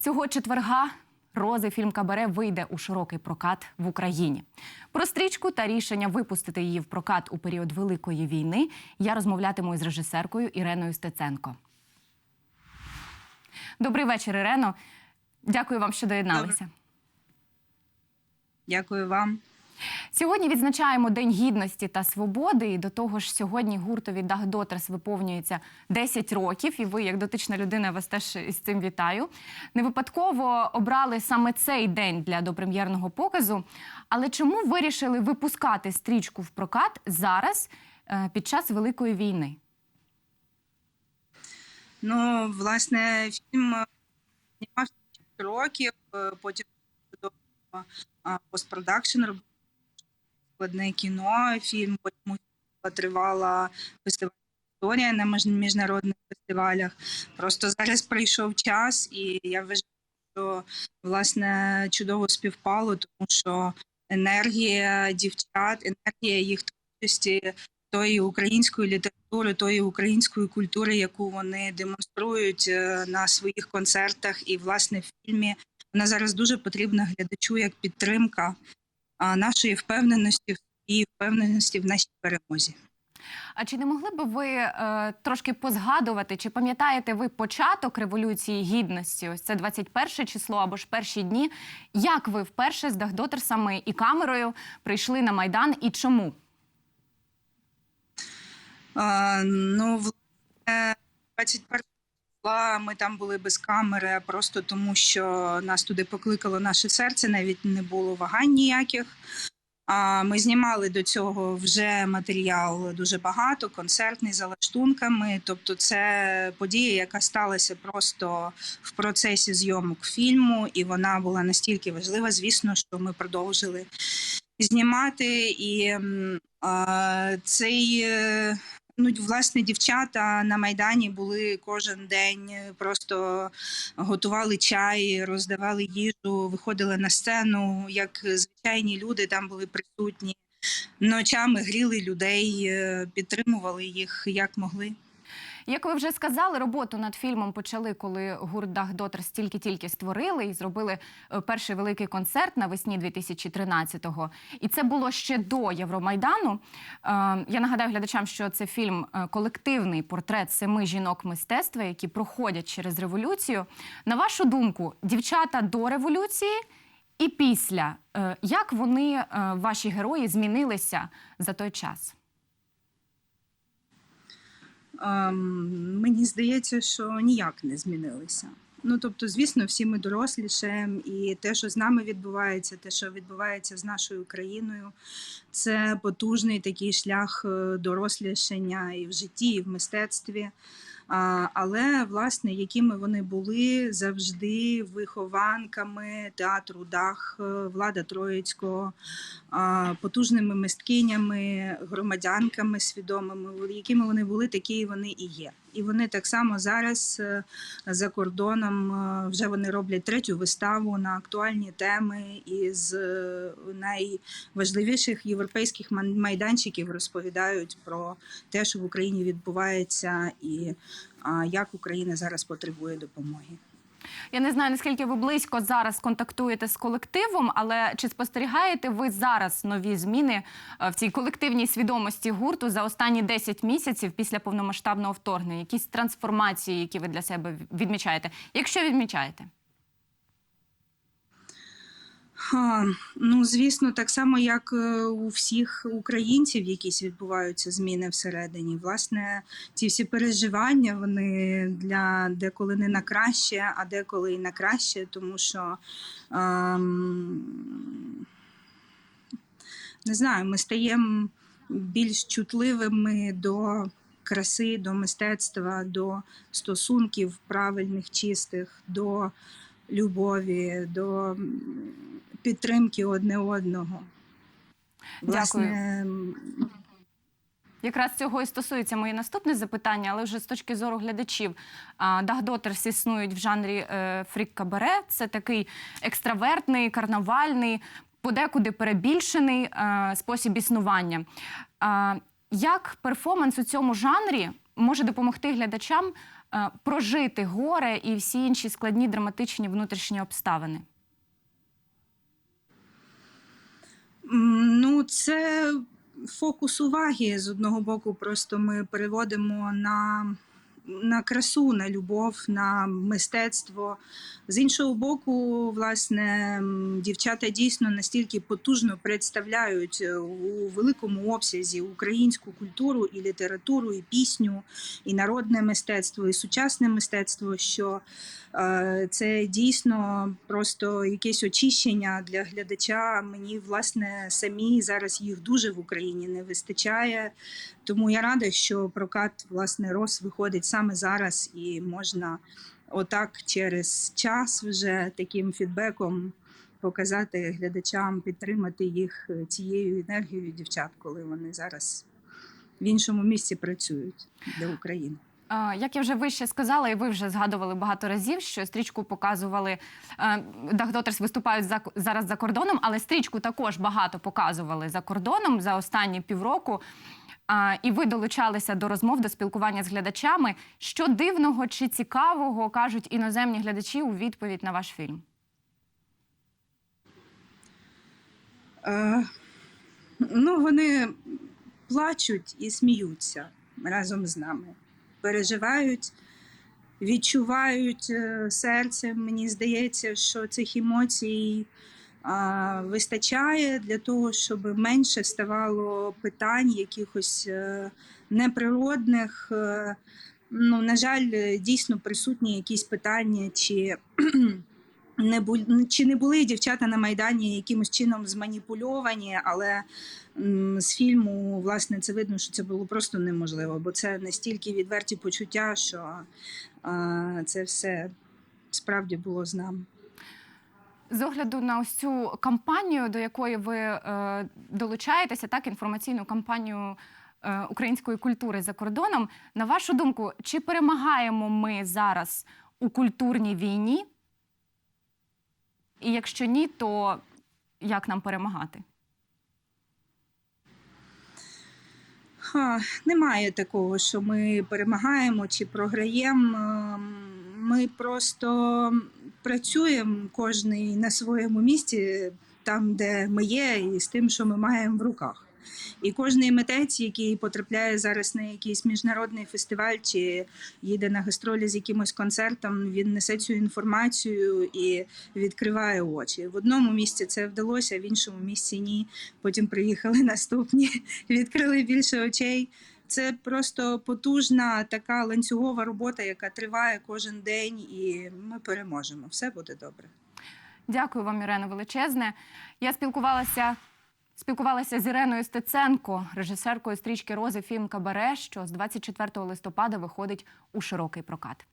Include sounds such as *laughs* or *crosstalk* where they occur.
Цього четверга рози фільм Кабаре вийде у широкий прокат в Україні. Про стрічку та рішення випустити її в прокат у період Великої війни я розмовлятиму із режисеркою Іреною Стеценко. Добрий вечір, Ірено. Дякую вам, що доєдналися. Дякую вам. Сьогодні відзначаємо День гідності та свободи. І до того ж, сьогодні гуртові Дах Дотерс виповнюється 10 років. І ви, як дотична людина, вас теж із цим вітаю. Не випадково обрали саме цей день для допрем'єрного показу. Але чому вирішили випускати стрічку в прокат зараз е, під час Великої війни? Ну, власне, фільм е, знімався років, е, потім до постпродакшн робив складне кіно. Фільм тривала фестиваль історія на між- міжнародних фестивалях. Просто зараз прийшов час, і я вважаю, що власне чудово співпало, тому що енергія дівчат, енергія їх творчості тої української літератури, тої української культури, яку вони демонструють е, на своїх концертах, і власне в фільмі вона зараз дуже потрібна глядачу як підтримка нашої впевненості собі, впевненості в нашій перемозі. А чи не могли б ви е, трошки позгадувати, чи пам'ятаєте ви початок революції гідності? Ось це 21 число або ж перші дні. Як ви вперше з Дагдотерсами і камерою прийшли на майдан і чому? А, ну, власне, 21 числа ми там були без камери, просто тому, що нас туди покликало наше серце, навіть не було вагань ніяких. А ми знімали до цього вже матеріал дуже багато, концертний за лаштунками. Тобто, це подія, яка сталася просто в процесі зйомок фільму, і вона була настільки важлива, звісно, що ми продовжили знімати. І цей е, ну, власне, дівчата на майдані були кожен день, е, просто готували чай, роздавали їжу, виходили на сцену. Як звичайні люди там були присутні. Ночами гріли людей, е, підтримували їх як могли. Як ви вже сказали, роботу над фільмом почали, коли гурт Дагдотерс тільки-тільки створили і зробили е, перший великий концерт навесні 2013-го. І це було ще до Євромайдану. Е, Я нагадаю глядачам, що це фільм е, колективний портрет семи жінок мистецтва, які проходять через революцію. На вашу думку, дівчата до революції і після, як вони, ваші герої, змінилися за той час? Ем, мені здається, що ніяк не змінилися. Ну тобто, звісно, всі ми дорослішаємо, і те, що з нами відбувається, те, що відбувається з нашою країною, це потужний такий шлях е, дорослішання і в житті, і в мистецтві. Але власне, якими вони були завжди вихованками театру Дах е, Влада Троїцького, потужними мисткинями, громадянками свідомими, якими вони були, такі вони і є. І вони так само зараз е, за кордоном е, вже вони роблять третю виставу на актуальні теми із е, найважливіших європейських майданчиків розповідають про те, що в Україні відбувається, і як Україна зараз потребує допомоги. Я не знаю, наскільки ви близько зараз контактуєте з колективом, але чи спостерігаєте ви зараз нові зміни е, в цій колективній свідомості гурту за останні 10 місяців після повномасштабного вторгнення? Якісь трансформації, які ви для себе відмічаєте? Якщо відмічаєте? Ну звісно, так само, як е, у всіх українців, якісь відбуваються зміни всередині. Власне, ці всі переживання вони для деколи не на краще, а деколи і на краще, тому що ем, не знаю, ми стаємо більш чутливими до краси, до мистецтва, до стосунків правильних, чистих, до любові, до підтримки одне одного. Власне, м, Якраз цього і стосується моє наступне запитання, але вже з точки зору глядачів. Дагдотерс існують в жанрі е, фрік-кабаре. Це такий екстравертний, карнавальний, подекуди перебільшений е, спосіб існування. Як перформанс у цьому жанрі може допомогти глядачам е, прожити горе і всі інші складні драматичні внутрішні обставини? М, Ну, це фокус уваги з одного боку. Просто ми переводимо на, на красу, на любов, на мистецтво. З іншого боку, власне, дівчата дійсно настільки потужно представляють е, у великому обсязі українську культуру і літературу, і пісню, і народне мистецтво, і сучасне мистецтво, що е, це дійсно просто якесь очищення для глядача. Мені власне самі зараз їх дуже в Україні не вистачає. Тому я рада, що прокат власне РОС виходить саме зараз, і можна отак через час вже таким фідбеком показати глядачам, підтримати їх е, цією енергією дівчат, коли вони зараз в іншому місці працюють для України. Як я вже вище сказала, і ви вже згадували багато разів, що стрічку показували е, Дагдотерс виступають за зараз за кордоном, але стрічку також багато показували за кордоном за останні півроку. І ви долучалися до розмов, до спілкування з глядачами. Що дивного чи цікавого кажуть іноземні глядачі у відповідь на ваш фільм? Е, ну, вони плачуть і сміються разом з нами, переживають, відчувають е, серцем. Мені здається, що цих емоцій вистачає для того, щоб менше ставало питань якихось е, неприродних. Е, Ну, на жаль, дійсно присутні якісь питання, чи *clears throat* не бу- чи не були дівчата на майдані якимось чином зманіпульовані, але з фільму власне це видно, що це було просто неможливо, бо це настільки відверті почуття, що а, це все справді було з нами. З огляду на ось цю кампанію, до якої ви е, долучаєтеся, так інформаційну кампанію е, української культури за кордоном. На вашу думку, чи перемагаємо ми зараз у культурній війні? І якщо ні, то як нам перемагати? Ха, немає такого, що ми перемагаємо чи програємо. Ем, Ми просто працюємо кожний на своєму місці, там, де ми є, і з тим, що ми маємо в руках. І кожний митець, який потрапляє зараз на якийсь міжнародний фестиваль чи їде на гастролі з якимось концертом, він несе цю інформацію і відкриває очі. В одному місці це вдалося, в іншому місці ні. Потім приїхали наступні, *laughs* відкрили більше очей. Це просто потужна така ланцюгова робота, яка триває кожен день, і ми переможемо. Все буде добре. Дякую вам, Ірено, величезне. Я спілкувалася. Спілкувалася з Іреною Стеценко, режисеркою стрічки Рози фільм Кабаре, що з 24 листопада виходить у широкий прокат.